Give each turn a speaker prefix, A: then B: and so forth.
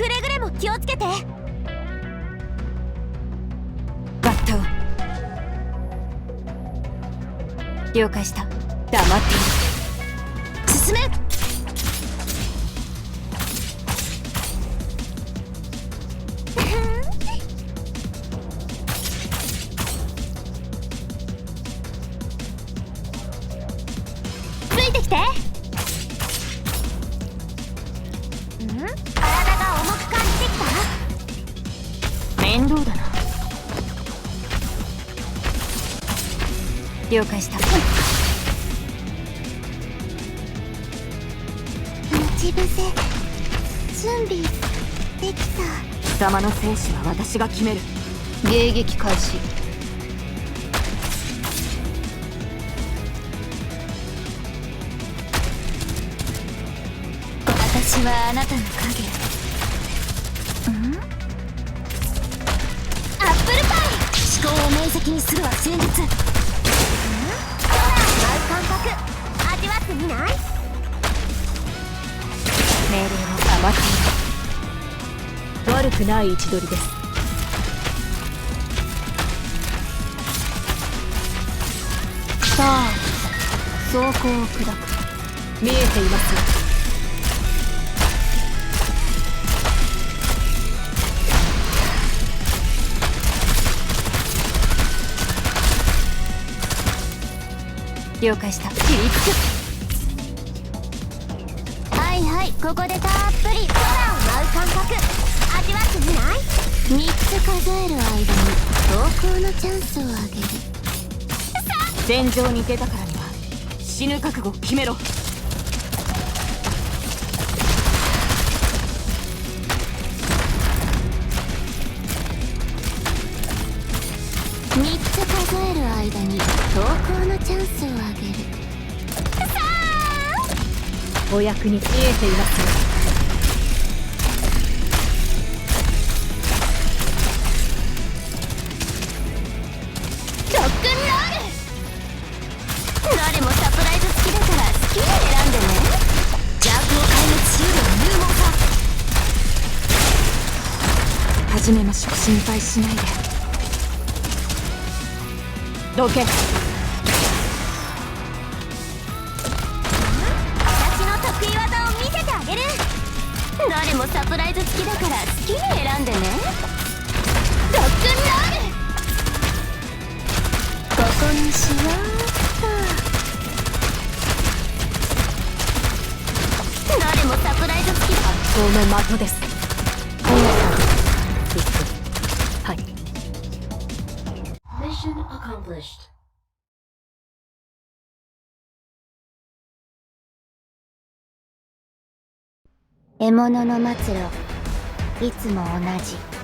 A: くれぐれも気をつけて。
B: バッタを。了解した。黙って
A: 進めきた
B: 面倒だな。了解した。
A: 待ち伏せ。準備できた。
B: 貴様の生死は私が決める。
C: 迎撃開始。
A: 私はあなたの影するは戦術う感覚。味わってみない？
B: 命令を甘っている悪くない位置取りです。さあ走行を砕く。見えています。よ了解した。切りつく
A: はいはいここでたっぷり空を舞う感覚。味わってみない？3つ数える間に投稿のチャンスをあげる。
B: 戦場に出たからには死ぬ覚悟を決めろ。
A: 3つる間に投稿のチャンスをあげる。
B: お役に見えていますよめましょう心配しないでどけ？
A: 私の得意技を見せてあげる。どれもサプライズ付きだから好きに選んでね。ロックンロール。ここにしようっとどれもサプライズ付きだ。
B: この的です
C: accomplished
A: 獲物の末路いつも同じ